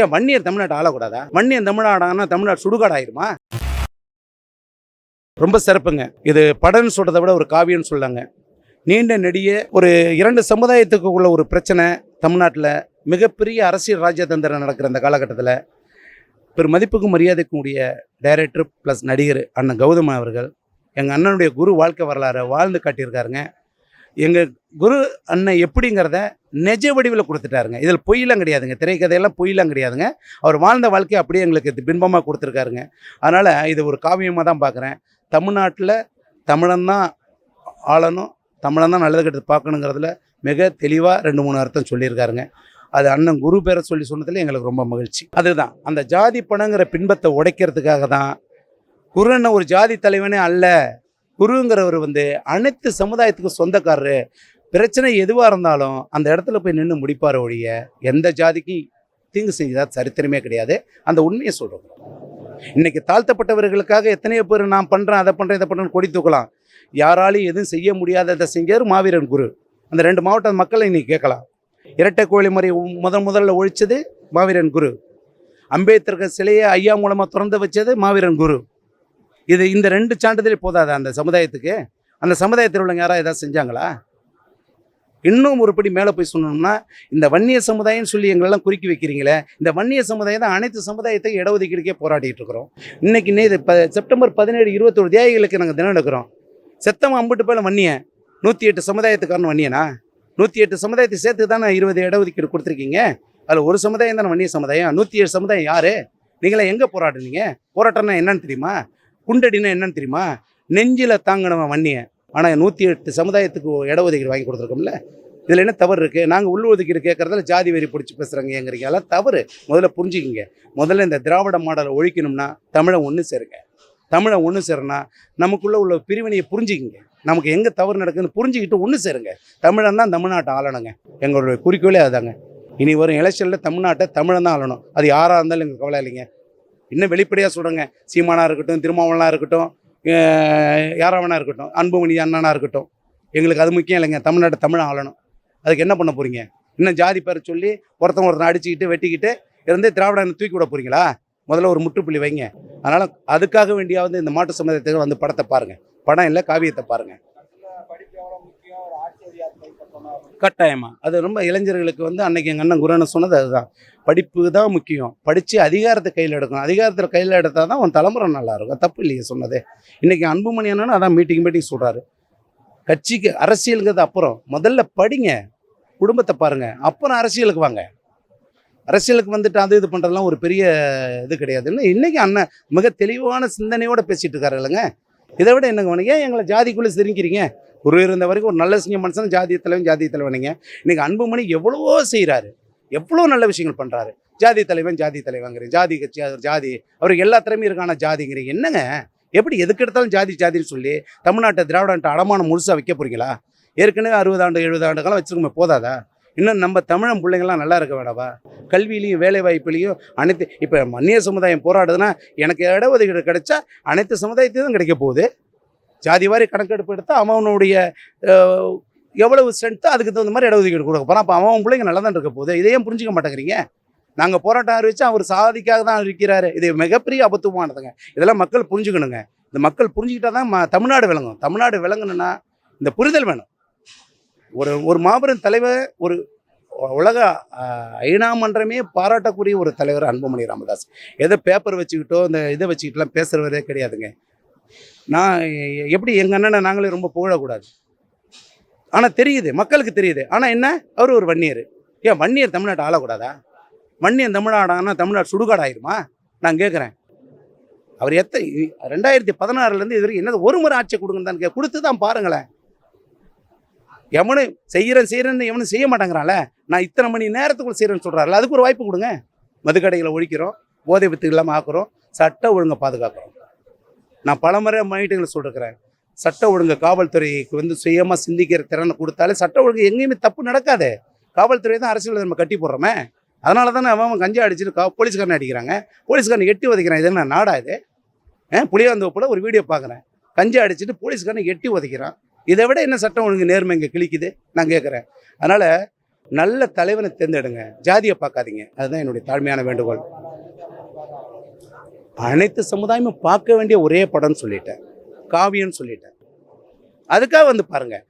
ஏன் வன்னியர் தமிழ்நாட்டை ஆளக்கூடாதா? வன்னியர் தமிழ்நாடானா தமிழ்நாடு சுடுகாடு ஆயிருமா ரொம்ப சிறப்புங்க. இது படம்னு சொல்றதை விட ஒரு காவியம்னு சொல்லாங்க. நீண்ட நெடிய ஒரு இரண்டு சமுதாயத்துக்கு உள்ள ஒரு பிரச்சனை தமிழ்நாட்டில். மிகப்பெரிய அரசியல் ராஜதந்திரம் நடக்கிற அந்த காலகட்டத்தில். பெரும் மதிப்புக்கும் மரியாதைக்கும் உடைய டைரக்டர் ப்ளஸ் நடிகர் அண்ணன் கௌதம் அவர்கள் எங்கள் அண்ணனுடைய குரு வாழ்க்கை வரலாறை வாழ்ந்து காட்டியிருக்காருங்க. எங்கள் குரு அண்ணன் எப்படிங்கிறத நெஜ வடிவில் கொடுத்துட்டாருங்க. இதில் பொய்யெல்லாம் கிடையாதுங்க. திரைக்கதையெல்லாம் பொய்யெல்லாம் கிடையாதுங்க. அவர் வாழ்ந்த வாழ்க்கையை அப்படியே எங்களுக்கு இது பின்பமாக கொடுத்துருக்காருங்க. அதனால் இது ஒரு காவியமாக தான் பார்க்குறேன். தமிழ்நாட்டில் தமிழன் தான் ஆளணும். தமிழன் தான் நல்லது கெட்டது பார்க்கணுங்கிறதுல மிக தெளிவாக ரெண்டு மூணு அர்த்தம் சொல்லியிருக்காருங்க. அது அண்ணன் குரு பேரை சொல்லி சொன்னதில் எங்களுக்கு ரொம்ப மகிழ்ச்சி. அதுதான். அந்த ஜாதி பணங்கிற பின்பத்தை உடைக்கிறதுக்காக தான் குரு ஒரு ஜாதி தலைவனே அல்ல. குருங்கிறவர் வந்து அனைத்து சமுதாயத்துக்கும் சொந்தக்காரரு. பிரச்சனை எதுவாக இருந்தாலும் அந்த இடத்துல போய் நின்று முடிப்பார் ஒழிய எந்த ஜாதிக்கும் தீங்கு செஞ்சதா சரித்திரமே கிடையாது. அந்த உண்மையை சொல்கிறோம் இன்னைக்கு தாழ்த்தப்பட்டவர்களுக்காக எத்தனையோ பேர் நான் பண்ணுறேன் அதை பண்ணுறேன் இதை பண்ணுறேன்னு கொடி தூக்கலாம். யாராலையும் எதுவும் செய்ய முடியாததை செஞ்சார் மாவீரன் குரு. அந்த ரெண்டு மாவட்ட மக்களை இன்னைக்கு கேட்கலாம். இரட்டை கோழி முறை முதன் முதல்ல ஒழிச்சது மாவீரன் குரு. அம்பேத்கர் சிலையை ஐயா மூலமாக திறந்து வச்சது மாவீரன் குரு. இது இந்த ரெண்டு சான்றிதழ் போதாதா அந்த சமுதாயத்துக்கு? அந்த சமுதாயத்தில் உள்ளவங்க யாராவது எதாவது செஞ்சாங்களா? இன்னும் ஒருபடி மேலே போய் சொன்னோம்னா இந்த வன்னிய சமுதாயம்னு சொல்லி எங்களெல்லாம் குறுக்கி வைக்கிறீங்களே இந்த வன்னிய சமுதாயம் தான் அனைத்து சமுதாயத்தையும் இடஒதுக்கீடுக்கே போராடிட்டு இருக்கிறோம். இன்னைக்கு இது ப செப்டம்பர் பதினேழு இருபத்தோரு தியாகிகளுக்கு நாங்கள் தினம் எடுக்கிறோம் செத்தம் அம்பிட்டு போல வன்னிய நூற்றி எட்டு சமுதாயத்துக்காரன் வன்னியனா? நூற்றி எட்டு சமுதாயத்தை சேர்த்து தானே இருபது இடஒதுக்கீடு கொடுத்துருக்கீங்க? அதில் ஒரு சமுதாயம் தானே வன்னிய சமுதாயம்? நூற்றி ஏழு சமுதாயம் யார்? நீங்களே எங்கே போராடுனீங்க? போராட்டம்னா என்னன்னு தெரியுமா? குண்டடினா என்னன்னு தெரியுமா? நெஞ்சில் தாங்கினவன் வன்னிய ஆனால் நூற்றி எட்டு சமுதாயத்துக்கு இடஒதுக்கீடு வாங்கி கொடுத்துருக்கோம்ல. இதில் என்ன தவறு இருக்குது நாங்கள் உள்ளொதுக்கீடு கேட்குறதுல ஜாதி வெறி பிடிச்சி பேசுகிறாங்க எங்கிறீங்க அதெல்லாம் தவறு. முதல்ல புரிஞ்சுக்கிங்க. முதல்ல இந்த திராவிட மாடலை ஒழிக்கணும்னா தமிழை ஒன்று சேருங்க. தமிழை ஒன்று சேரனா நமக்குள்ளே உள்ள பிரிவினையை புரிஞ்சுக்கிங்க. நமக்கு எங்கே தவறு நடக்குதுன்னு புரிஞ்சுக்கிட்டு ஒன்று சேருங்க. தமிழன் தான் தமிழ்நாட்டை ஆளணுங்க. எங்களுடைய குறிக்கோளே அதுதாங்க இனி வரும் எலெக்ஷனில் தமிழ்நாட்டை தமிழன் தான் ஆளணும். அது யாராக இருந்தாலும் எங்களுக்கு கவலை இல்லைங்க. இன்னும் வெளிப்படையாக சொல்கிறேங்க சீமானாக இருக்கட்டும் திருமாவளனாக இருக்கட்டும் யாராக வேணா இருக்கட்டும் அன்புமணி அண்ணனா இருக்கட்டும் எங்களுக்கு அது முக்கியம் இல்லைங்க. தமிழ்நாட்டை தமிழ் ஆளணும். அதுக்கு என்ன பண்ண போகிறீங்க இன்னும் ஜாதி பேர் சொல்லி ஒருத்தன் ஒருத்தன் அடிச்சுக்கிட்டு வெட்டிக்கிட்டு இருந்து திராவிடனை தூக்கி விட போகிறீங்களா முதல்ல ஒரு முற்றுப்புள்ளி வைங்க. அதனால் அதுக்காக வேண்டியாவது இந்த மாட்டு சமுதாயத்துக்கு வந்து படத்தை பாருங்கள் படம் இல்லை காவியத்தை பாருங்கள் கட்டாயமா. அது ரொம்ப இளைஞர்களுக்கு வந்து அன்னைக்கு எங்கள் அண்ணன் குருன்னு சொன்னது அதுதான். படிப்பு தான் முக்கியம். படித்து அதிகாரத்தை கையில் எடுக்கணும். அதிகாரத்தில் கையில் எடுத்தால் தான் உன் தலைமுறை நல்லா இருக்கும். தப்பு இல்லையே சொன்னது. இன்றைக்கி அன்புமணி என்னன்னு அதான் மீட்டிங் மீட்டிங் சொல்கிறாரு கட்சிக்கு அரசியலுங்கிறது அப்புறம். முதல்ல படிங்க. குடும்பத்தை பாருங்க. அப்புறம் அரசியலுக்கு வாங்க. அரசியலுக்கு வந்துட்டு அது இது பண்ணுறதுலாம் ஒரு பெரிய இது கிடையாதுன்னு இன்னைக்கு அண்ணன் மிக தெளிவான சிந்தனையோடு பேசிகிட்டு இருக்காரு இல்லைங்க. இதை விட என்னங்க ஏன் எங்களை ஜாதிக்குள்ளே சிரிக்கிறீங்க குரு இருந்த வரைக்கும் ஒரு நல்ல சிங்க மனுஷன் ஜாதிய தலைவன் ஜாதிய தலைவனுங்க. இன்னைக்கு அன்புமணி எவ்வளவோ செய்கிறாரு எவ்வளோ நல்ல விஷயங்கள் பண்ணுறாரு ஜாதி தலைவன் ஜாதி தலைவங்கிறீங்க ஜாதி கட்சி அவர் ஜாதி அவருக்கு எல்லா திறமையும் இருக்கான ஜாதிங்கிறீங்க. என்னங்க? எப்படி எதுக்கு எடுத்தாலும் ஜாதி ஜாதின்னு சொல்லி தமிழ்நாட்டை திராவிடன்ட்ட அடமானம் முழுசாக வைக்க போறீங்களா? ஏற்கனவே அறுபது ஆண்டு எழுபது ஆண்டு காலம் வச்சுருக்கோமே போதாதா? இன்னும் நம்ம தமிழன் பிள்ளைங்களாம் நல்லா இருக்க வேணாவா? கல்வியிலையும் வேலைவாய்ப்புலையும் அனைத்து இப்போ மன்னிய சமுதாயம் போராடுதுன்னா எனக்கு இடஒதுக்கீடு கிடைச்சா அனைத்து சமுதாயத்தையும் கிடைக்க போகுது. ஜாதி வாரி கணக்கெடுப்பு எடுத்தால் அவனுடைய எவ்வளவு ஸ்ட்ரென்த்தோ அதுக்கு தகுந்த மாதிரி இடஒதுக்கீடு கொடுக்க போகிறான் அப்போ அவன் பிள்ளைங்க நல்லா தான் இருக்க போகுது. இதையும் புரிஞ்சுக்க மாட்டேங்கிறீங்க? நாங்கள் போராட்டம் ஆரம்பித்து அவர் சாதிக்காக தான் இருக்கிறாரு. இது மிகப்பெரிய அபத்துவமானதுங்க. இதெல்லாம் மக்கள் புரிஞ்சுக்கணுங்க. இந்த மக்கள் புரிஞ்சுக்கிட்டா தான் ம- தமிழ்நாடு விளங்கும். தமிழ்நாடு விளங்கணும்னா இந்த புரிதல் வேணும். ஒரு ஒரு மாபெரும் தலைவர் ஒரு உலக ஐநா மன்றமே பாராட்டக்கூடிய ஒரு தலைவர் அன்புமணி ராமதாஸ். எதை பேப்பர் வச்சுக்கிட்டோ இந்த இதை வச்சுக்கிட்டுலாம் பேசுகிறவரே கிடையாதுங்க. நான் எப்படி எங்கள் அண்ணனை நாங்களே ரொம்ப புகழக்கூடாது. ஆனால் தெரியுது மக்களுக்கு தெரியுது. ஆனால் என்ன? அவர் ஒரு வன்னியர். ஏன் வன்னியர் தமிழ்நாட்டை ஆளக்கூடாதா? வன்னியன் தமிழ்நாடானா தமிழ்நாடு சுடுகாடாயிருமா? நான் கேட்குறேன் அவர் எத்த ரெண்டாயிரத்தி பதினாறுலேருந்து இது வரைக்கும் என்னது ஒரு முறை ஆட்சி கொடுங்கன்னு தான் கே கொடுத்து தான் பாருங்களேன். எவனும் செய்கிறேன் செய்கிறேன்னு எவனும் செய்ய மாட்டேங்கிறான்ல? நான் இத்தனை மணி நேரத்துக்குள்ள செய்கிறேன்னு சொல்கிறாருல அதுக்கு ஒரு வாய்ப்பு கொடுங்க. மதுக்கடைகளை ஒழிக்கிறோம் போதை வித்து இல்லாமல் ஆக்குறோம் சட்ட ஒழுங்கை பாதுகாக்கிறோம். நான் பலமுறை மீட்டிங்களை சொல்லிருக்கிறேன். சட்ட ஒழுங்கு காவல்துறைக்கு வந்து சுயமாக சிந்திக்கிற திறனை கொடுத்தாலே சட்ட ஒழுங்கு எங்கேயுமே தப்பு நடக்காது. காவல்துறை தான் அரசியல் நம்ம கட்டி போடுறோமே. அதனால தானே அவன் அவன் கஞ்சா அடிச்சுட்டு கா போலீஸ்காரனை அடிக்கிறாங்க. போலீஸ்காரனை எட்டி உதைக்கிறான். இது என்ன நாடா இது? புளியாந்தோப்பில் ஒரு வீடியோ பார்க்குறேன் கஞ்சா அடிச்சுட்டு போலீஸ்காரனை எட்டி உதைக்கிறான். இதை விட என்ன சட்டம் ஒழுங்கு நேர்மை இங்கே கிழிக்குது? நான் கேட்குறேன் அதனால் நல்ல தலைவனை தேர்ந்தெடுங்க. ஜாதியை பார்க்காதீங்க. அதுதான் என்னுடைய தாழ்மையான வேண்டுகோள். அனைத்து சமுதாயமும் பார்க்க வேண்டிய ஒரே படம்னு சொல்லிட்டேன். காவியம்னு சொல்லிட்டேன். அதுக்காக வந்து பாருங்கள்